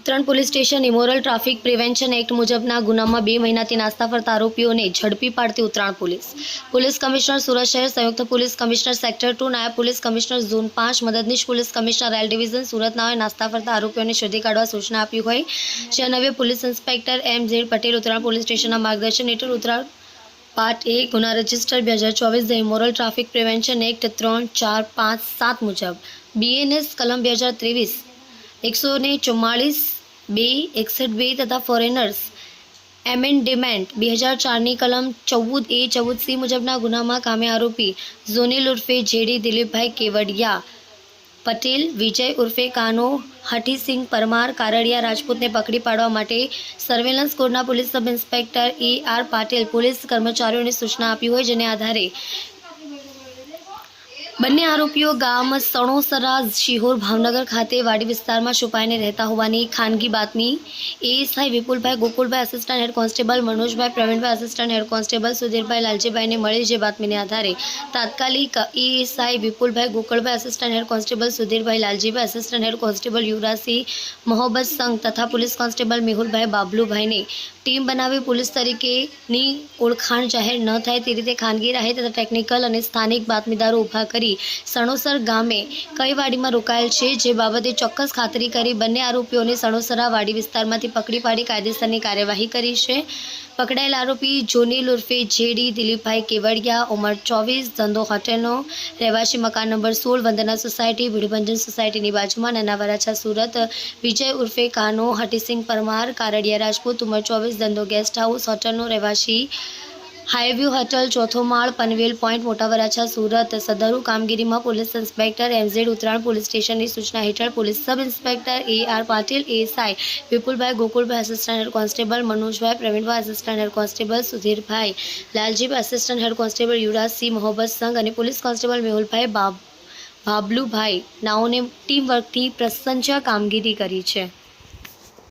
Uttarayan police station immoral traffic prevention act મુજબના ગુનામાં બે મહિનાથી નાસ્તા ફરતા આરોપીઓને ઝડપી પાડતી Uttarayan police. Police commissioner Surat શહેર, સંયુક્ત પોલીસ કમિશનર સેક્ટર ટુ, નાયબ પોલીસ કમિશનર ઝોન પાંચ, મદદનીશ પોલીસ કમિશનર રેલ ડિવિઝન સુરતના નાસ્તા ફરતા આરોપીઓને શોધી કાઢવા સૂચના આપી હોય. જે નવે police inspector M Z Patel Uttarayan police સ્ટેશનના માર્ગદર્શન હેઠળ ઉત્તરાયણ પાર્ટ એક, ગુના રજિસ્ટર બે હજાર ચોવીસ the immoral traffic prevention act ત્રણ, ચાર, પાંચ, સાત મુજબ. બીએનએસ કલમ બે હજાર ત્રેવીસ, એકસો ને ચુમ્માળીસ બે, એકસઠ બે તથા ફોરેનર્સ એમેન્ડમેન્ટ બે હજાર ચારની કલમ ચૌદ એ, ચૌદ સી મુજબના ગુનામાં કામે આરોપી ઝોનિલ ઉર્ફે જેડી દિલીપભાઈ કેવડિયા પટેલ, વિજય ઉર્ફે કાનો, હઠીસિંહ પરમાર, કારડિયા રાજપૂતને પકડી પાડવા માટે સર્વેલન્સ કોડના police sub inspector A R Patil police કર્મચારીઓને સૂચના આપી હોય, જેને આધારે બંને આરોપીઓ ગામ સણોસરા શિહોર, ભાવનગર ખાતે વાડી વિસ્તારમાં છુપાઈને રહેતા હોવાની ખાનગી બાતમી ASI Vipulbhai, Gokulbhai assistant head constable Manojbhai Pravinbhai assistant head constable Sudhirbhai લાલજીભાઈને મળી જે બાતમીને આધારે તાત્કાલિક ASI Vipulbhai Gokulbhai assistant head constable Sudhirbhai Laljibhai assistant head constable Yuvrajsinh Mohabbatsinh તથા પોલીસ કોન્સ્ટેબલ મેહુલભાઈ બાબલુભાઈને ટીમ બનાવી પોલીસ તરીકેની ઓળખાણ જાહેર ન થાય તે રીતે ખાનગી રાહે તથા ટેકનિકલ અને સ્થાનિક બાતમીદારો ઊભા કરી સણોસર ગામે કઈ વાડીમાં રોકાયેલ છે જે બાબતે ચોક્કસ ખાતરી કરી બંને આરોપીઓને સણોસરા વાડી વિસ્તારમાંથી પકડી પાડી કાયદેસરની કાર્યવાહી કરી છે. પકડાયેલ આરોપી જોનીલ ઉર્ફે જેડી, દિલીપભાઈ કેવડિયા, ઉંમર ચોવીસ, ધંધો હોટેલનો રહેવાસી, મકાન નંબર સોળ, વંદના સોસાયટી, ભીડભંજન સોસાયટીની બાજુમાં નાના વરાછા સુરત, વિજય ઉર્ફે કાનો, હટીસિંહ પરમાર, કારડિયા રાજપૂત, ઉંમર ચોવીસ, ધંધો ગેસ્ટ હાઉસ, હોટલનો રહેવાસી હાઈવ્યુ હોટલ ચોથો માળ પનવેલ પોઈન્ટ મોટા વરાછા સુરત સદરુ કામગીરીમાં police inspector MZ Uttarayan police સ્ટેશનની સૂચના હેઠળ police sub inspector A R Patil SI Vipulbhai Gokulbhai assistant head constable Manojbhai Pravinbhai assistant head constable Sudhirbhai Laljibhai assistant head constable Yuvrajsinh Mohabbat Sangh અને police constable Mehulbhai બાબ, ભાબલુભાઈ નાઓને team વર્કથી પ્રશંસા કામગીરી કરી છે.